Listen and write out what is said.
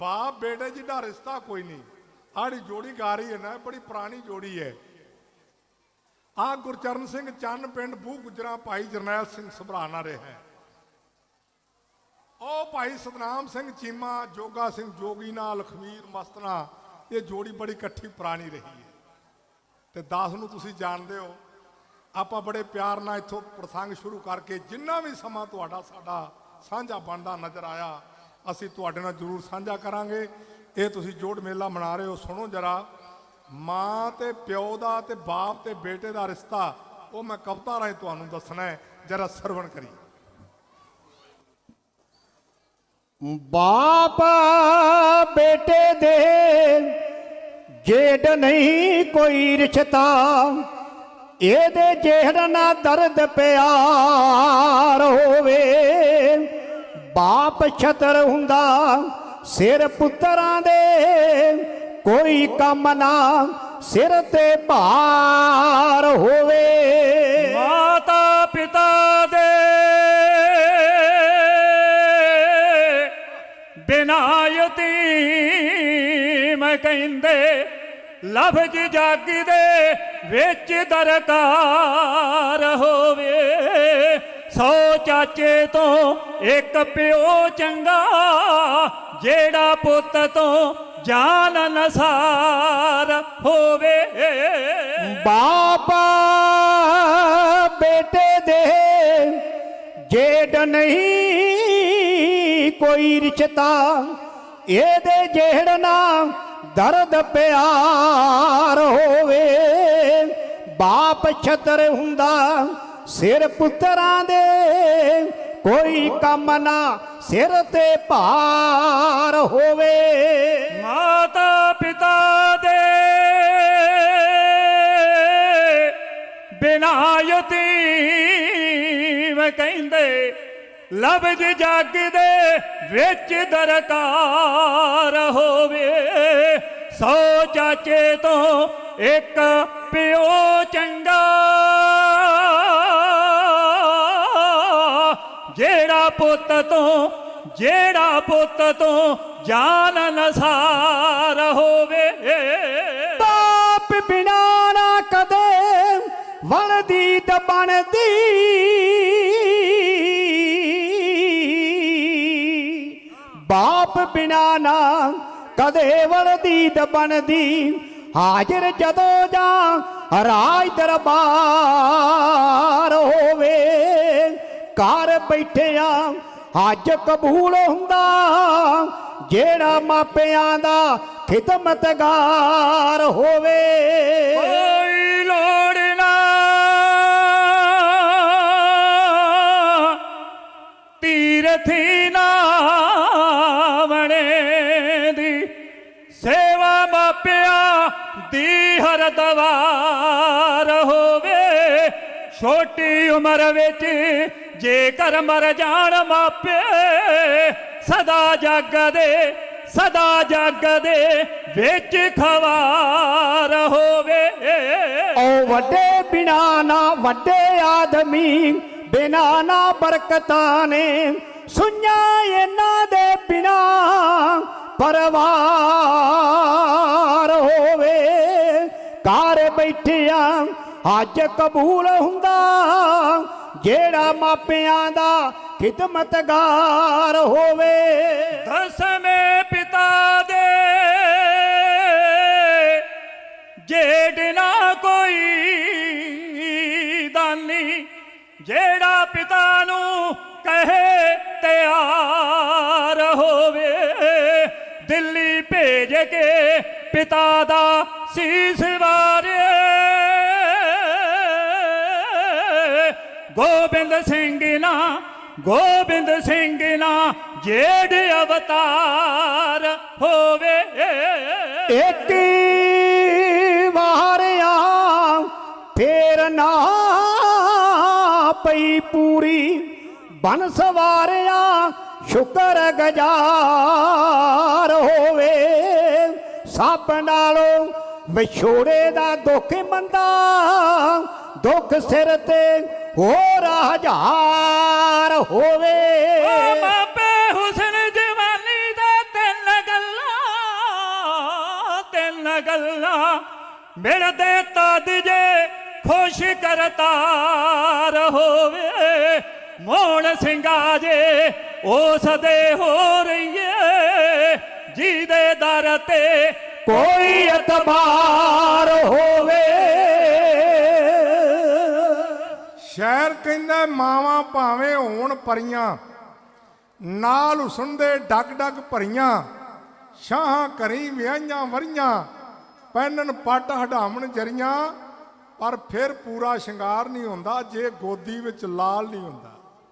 ਬਾਪ ਬੇਟੇ ਜਿਹਾ ਰਿਸ਼ਤਾ ਕੋਈ ਨਹੀਂ। ਆੜੀ ਜੋੜੀ ਗਾ ਰਹੀ ਹੈ ਨਾ, ਬੜੀ ਪੁਰਾਣੀ ਜੋੜੀ ਹੈ। ਆ ਗੁਰਚਰਨ ਸਿੰਘ ਚੰਨ ਪਿੰਡ ਬੂ ਗੁਜਰਾ, ਭਾਈ ਜਰਨੈਲ ਸਿੰਘ ਸਭਰਾਣਾ ਰਿਹਾ ਹੈ। ਉਹ ਭਾਈ ਸਤਨਾਮ ਸਿੰਘ ਚੀਮਾ, ਜੋਗਾ ਸਿੰਘ ਜੋਗੀਨਾ ਲਖਮੀਰ ਮਸਤਨਾ ਇਹ ਜੋੜੀ ਬੜੀ ਇਕੱਠੀ ਪੁਰਾਣੀ ਰਹੀ ਹੈ। ਤੇ ਦਾਸ ਨੂੰ ਤੁਸੀਂ ਜਾਣਦੇ ਹੋ, ਆਪਾਂ ਬੜੇ ਪਿਆਰ ਨਾਲ ਇੱਥੋਂ ਪ੍ਰਸੰਗ ਸ਼ੁਰੂ ਕਰਕੇ ਜਿੰਨਾ ਵੀ ਸਮਾਂ ਤੁਹਾਡਾ ਸਾਡਾ ਸਾਂਝਾ ਬਣਦਾ ਨਜ਼ਰ ਆਇਆ ਅਸੀਂ ਤੁਹਾਡੇ ਨਾਲ ਜ਼ਰੂਰ ਸਾਂਝਾ ਕਰਾਂਗੇ। ਇਹ ਤੁਸੀਂ ਜੋੜ ਮੇਲਾ ਮਨਾ ਰਹੇ ਹੋ, ਸੁਣੋ ਜਰਾ। ਮਾਂ ਤੇ ਪਿਓ ਦਾ ਤੇ ਬਾਪ ਤੇ ਬੇਟੇ ਦਾ ਰਿਸ਼ਤਾ, ਉਹ ਮੈਂ ਕਵਿਤਾ ਰਾਹੀਂ ਤੁਹਾਨੂੰ ਦੱਸਣਾ ਹੈ। ਜਰਾ ਸਰਵਣ ਕਰੀ ਬਾਪ, ਬੇਟੇ ਦੇ ਜੇਡ ਨਹੀਂ ਕੋਈ ਰਿਸ਼ਤਾ, ਇਹਦੇ ਜਿਹੜਾ ਨਾ ਦਰਦ ਪਿਆਰ ਹੋਵੇ। ਪਾਪ ਛਤਰ ਹੁੰਦਾ, ਸਿਰ ਪੁੱਤਰਾਂ ਦੇ ਕੋਈ ਕੰਮ ਨਾ, ਸਿਰ ਤੇ ਭਾਰ ਹੋਵੇ। ਮਾਤਾ ਪਿਤਾ ਦੇ ਬਿਨਾ ਯਤੀਮ ਕਹਿੰਦੇ, ਲਫ਼ਜ਼ ਜੱਗ ਦੇ ਵਿੱਚ ਦਰਕਾਰ ਹੋਵੇ। ਸੌ ਚਾਚੇ ਤੋਂ ਇੱਕ ਪਿਓ ਚੰਗਾ, ਜਿਹੜਾ ਪੁੱਤ ਤੋਂ ਜਾਨ ਨਸਾਰ ਹੋਵੇ। ਬਾਪ ਬੇਟੇ ਦੇ ਜੇਡ ਨਹੀਂ ਕੋਈ ਰਿਸ਼ਤਾ, ਇਹਦੇ ਜਿਹੜਾ ਨਾ ਦਰਦ ਪਿਆਰ ਹੋਵੇ। ਬਾਪ ਛਤਰ ਹੁੰਦਾ ਸਿਰ ਪੁੱਤਰਾਂ ਦੇ ਕੋਈ ਕੰਮ ਨਾ ਸਿਰ ਤੇ ਭਾਰ ਹੋਵੇ। ਮਾਤਾ ਪਿਤਾ ਦੇ ਬਿਨਾ ਯਤੀਮ ਕਹਿੰਦੇ, ਲਫ਼ਜ਼ ਜੱਗ ਦੇ ਵਿੱਚ ਦਰਕਾਰ ਹੋਵੇ। ਸੌ ਚਾਚੇ ਤੋਂ ਇੱਕ ਪਿਓ ਚੰਗਾ ਤੋਂ ਜਿਹੜਾ ਪੁੱਤ ਤੋਂ ਜਾਨ ਨਸਾਰ ਹੋਵੇ। ਬਾਪ ਬਿਨਾ ਨਾ ਕਦੇ ਵਲਦੀ ਤ ਬਣਦੀ। ਬਾਪ ਬਿਨਾ ਨਾ ਕਦੇ ਵਲਦੀ ਤ ਬਣਦੀ। ਹਾਜ਼ਰ ਜਦੋਂ ਜਾਂ ਰਾਜ ਦਰਬਾਰ ਹੋਵੇ। ਘਰ ਬੈਠਿਆ ਅੱਜ ਕਬੂਲ ਹੁੰਦਾ ਜਿਹੜਾ ਮਾਪਿਆਂ ਦਾ ਖਿਦਮਤਗਾਰ ਹੋਵੇ। ਕੋਈ ਲੋੜ ਨਾ। ਤੀਰਥੀ ਨਾ ਬਣੇ ਦੀ ਸੇਵਾ ਮਾਪਿਆਂ ਦੀ ਹਰ ਦਵਾਰ। ਛੋਟੀ ਉਮਰ ਵਿੱਚ ਜੇਕਰ ਮਰ ਜਾਣ ਮਾਪੇ, ਸਦਾ ਜਾਗਦੇ ਸਦਾ ਜਾਗਦੇ ਵਿੱਚ ਖਵਾਰ ਹੋਵੇ। ਓ ਵੱਡੇ ਬਿਨਾ ਨਾ ਵੱਡੇ ਆਦਮੀ, ਬਿਨਾ ਨਾ ਬਰਕਤਾਂ ਨੇ ਸੁਣਿਆ ਇਹਨਾਂ ਦੇ ਬਿਨਾ ਪਰਵਾਰ ਹੋਵੇ। ਘਰ ਬੈਠਿਆ ਅੱਜ ਕਬੂਲ ਹੁੰਦਾ, ਜਿਹੜਾ ਮਾਪਿਆਂ ਦਾ ਖਿਦਮਤਗਾਰ ਹੋਵੇ। ਦਸਵੇਂ ਪਿਤਾ ਦੇ ਜੇਡ ਨਾ ਕੋਈ ਦਾਨੀ, ਜਿਹੜਾ ਪਿਤਾ ਨੂੰ ਕਹੇ ਤਿਆਰ ਹੋਵੇ। ਦਿੱਲੀ ਭੇਜ ਕੇ ਪਿਤਾ ਦਾ ਸੀਸ ਵਾਰੇ ਗੋਬਿੰਦ ਸਿੰਘ ਨਾ, ਗੋਬਿੰਦ ਸਿੰਘ ਨਾ ਜੇੜ ਅਵਤਾਰ ਹੋਵੇ। ਇੱਕ ਵਾਰਿਆ ਫੇਰ ਨਾ ਪਈ ਪੂਰੀ। ਬਨ ਸਵਾਰਿਆ ਸ਼ੁਕਰ ਗਜ਼ਾਰ ਹੋਵੇ। ਸਭ ਨਾਲੋਂ ਵਿਛੋੜੇ ਦਾ ਦੁੱਖ ਮੰਦਾ, ਦੁੱਖ ਸਿਰ ਤੇ ਹੋਰ ਹਜ਼ਾਰ ਹੋਵੇ। ਓ ਮਾਪੇ ਹੁਸਨ ਜਵਾਨੀ ਦਾ ਤਿੰਨ ਗੱਲਾਂ ਗੱਲਾਂ ਮਿਲਦੇ ਤਦ ਜੇ ਖੁਸ਼ ਕਰਤਾਰ ਹੋਵੇ। ਮੋਹਣ ਸਿੰਘਾ ਜੇ ਉਸ ਦੇ ਹੋ ਰਹੀਏ ਜਿਹਦੇ ਦਰ ਤੇ ਕੋਈ ਇਤਬਾਰ ਹੋਵੇ। ਕਹਿੰਦਾ ਮਾਵਾਂ ਭਾਵੇਂ ਹੋਣ ਪਰੀਆਂ, ਨਾਲ ਹੁਸਨ ਦੇ ਡਗ ਡਗ ਭਰੀਆਂ ਸ਼ਾਹਾਂ ਕਰੀ ਵਿਆਹੀਆਂ ਵਰੀਆਂ, ਪਹਿਨਣ ਪੱਟ ਹਡਾਮਣ ਜਰੀਆਂ, ਪਰ ਫਿਰ ਪੂਰਾ ਸ਼ਿੰਗਾਰ ਨਹੀਂ ਹੁੰਦਾ, ਜੇ ਗੋਦੀ ਵਿੱਚ ਲਾਲ ਨਹੀਂ ਹੁੰਦਾ।